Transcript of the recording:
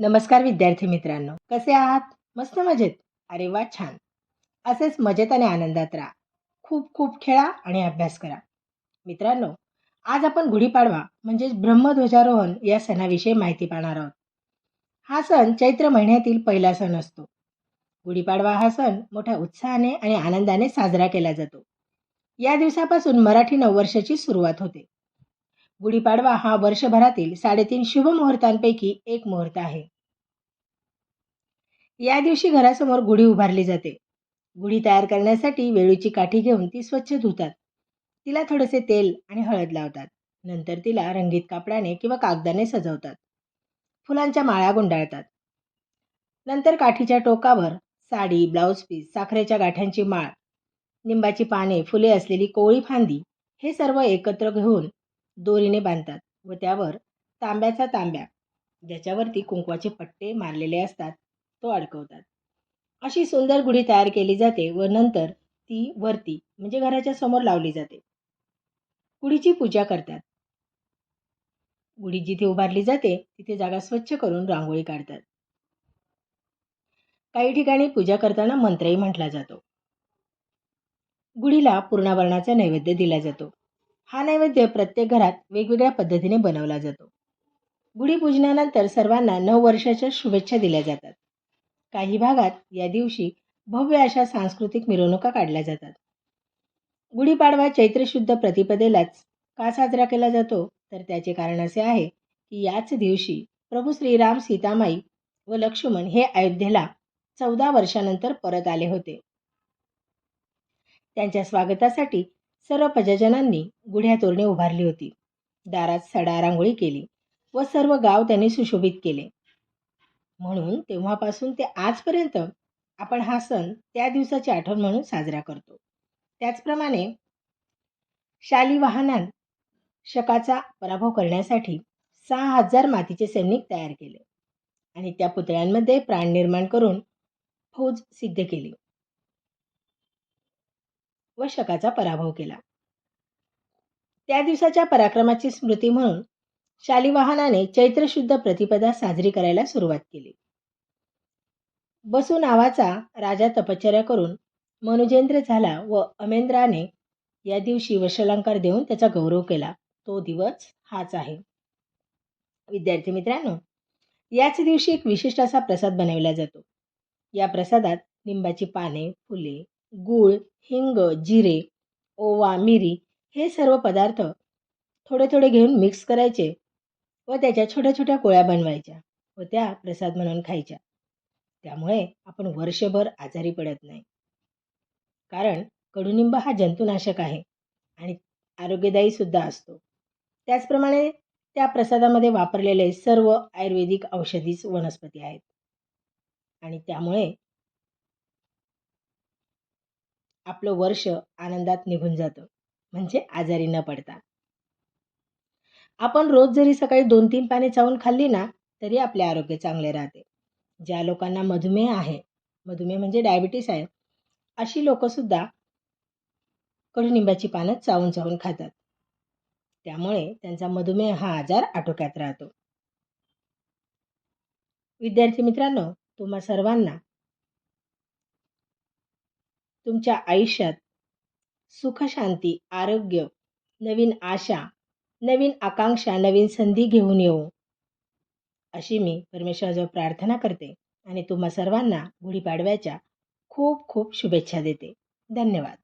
नमस्कार विद्यार्थी मित्रांनो कसे आहात? मस्त मजेत? अरे वा छान. असेच मजेत आणि आनंदात राहा. खूप खूप खेळा आणि अभ्यास करा. मित्रांनो आज आपण गुढीपाडवा म्हणजेच ब्रह्मध्वजारोहण या सणाविषयी माहिती पाहणार आहोत. हा सण चैत्र महिन्यातील पहिला सण असतो. गुढीपाडवा हा सण मोठ्या उत्साहाने आणि आनंदाने साजरा केला जातो. या दिवसापासून मराठी नववर्षाची सुरुवात होते. गुढीपाडवा हा वर्षभरातील साडेतीन शुभ मुहूर्तांपैकी एक मुहूर्त आहे. या दिवशी घरासमोर गुढी उभारली जाते. गुढी तयार करण्यासाठी वेळूची काठी घेऊन ती स्वच्छ धुतात. तिला थोडेसे तेल आणि हळद लावतात. नंतर तिला रंगीत कापडाने किंवा कागदाने सजवतात. फुलांच्या माळा गुंडाळतात. नंतर काठीच्या टोकावर साडी ब्लाऊज पीस साखरेच्या गाठ्यांची माळ निंबाची पाने फुले असलेली कोळी फांदी हे सर्व एकत्र घेऊन दोरीने बांधतात व त्यावर तांब्याचा तांब्या ज्याच्यावरती कुंकवाचे पट्टे मारलेले असतात तो अडकवतात. अशी सुंदर गुढी तयार केली जाते व नंतर ती वरती म्हणजे घराच्या समोर लावली जाते. गुढीची पूजा करतात. गुढी जिथे उभारली जाते तिथे जागा स्वच्छ करून रांगोळी काढतात. काही ठिकाणी पूजा करताना मंत्रही म्हटला जातो. गुढीला पूर्णावरणाचा नैवेद्य दिला जातो. हा नैवेद्य प्रत्येक घरात वेगवेगळ्या पद्धतीने बनवला जातो. गुढीपूजनानंतर सर्वांना नऊ वर्षाच्या शुभेच्छा दिल्या जातात. काही भागात या दिवशी भव्य अशा सांस्कृतिक मिरवणुका काढल्या जातात. गुढीपाडवा चैत्र शुद्ध प्रतिपदेलाच का साजरा केला जातो? तर त्याचे कारण असे आहे की याच दिवशी प्रभू श्रीराम सीतामाई व लक्ष्मण हे अयोध्येला चौदा वर्षानंतर परत आले होते. त्यांच्या स्वागतासाठी सर्व प्रजाजनांनी गुढ्या तोरणे उभारली होती. दारात सडा रांगोळी केली व सर्व गाव त्यांनी सुशोभित केले. म्हणून तेव्हापासून ते आजपर्यंत आपण हा सण त्या दिवसाची आठवण म्हणून साजरा करतो. त्याचप्रमाणे शालिवाहनान शकाचा पराभव करण्यासाठी सहा हजार मातीचे सैनिक तयार केले आणि त्या पुतळ्यांमध्ये प्राण निर्माण करून फौज सिद्ध केली. व शकाचा पराभव केला. त्या दिवसाच्या पराक्रमाची स्मृती म्हणून शालिवाहनाने चैत्र शुद्ध प्रतिपदा साजरी करायला सुरुवात केली. बसू नावाचा राजा तपश्चर्या करून मनुजेंद्र झाला व अमेंद्राने या दिवशी वशलंकार देऊन त्याचा गौरव केला. तो दिवस हाच आहे. विद्यार्थी मित्रांनो याच दिवशी एक विशिष्ट असा प्रसाद बनवला जातो. या प्रसादात लिंबाची पाने फुले गूळ हिंग जिरे ओवा मिरी हे सर्व पदार्थ थोडे थोडे घेऊन मिक्स करायचे व त्याच्या छोट्या छोट्या गोळ्या बनवायच्या व त्या प्रसाद म्हणून खायच्या. त्यामुळे आपण वर्षभर आजारी पडत नाही. कारण कडुनिंब हा जंतुनाशक आहे आणि आरोग्यदायी सुद्धा असतो. त्याचप्रमाणे त्या प्रसादामध्ये वापरलेले सर्व आयुर्वेदिक औषधीच वनस्पती आहेत. आणि त्यामुळे आपलं वर्ष आनंदात निघून जातं. म्हणजे आजारी न पडता. आपण रोज जरी सकाळी दोन तीन पाने चावून खाल्ली ना तरी आपले आरोग्य चांगले राहते. ज्या लोकांना मधुमेह आहे मधुमेह म्हणजे डायबिटीस आहे अशी लोकंसुद्धा कडुनिंबाची पानं चावून चावून खातात. त्यामुळे त्यांचा मधुमेह हा आजार आटोक्यात राहतो. विद्यार्थी मित्रांनो तुम्हा सर्वांना तुमच्या आयुष्यात सुखशांती आरोग्य नवीन आशा नवीन आकांक्षा नवीन संधी घेऊन येऊ अशी मी परमेश्वराजवळ प्रार्थना करते. आणि तुम्हा सर्वांना गुढीपाडव्याच्या खूप खूप शुभेच्छा देते. धन्यवाद.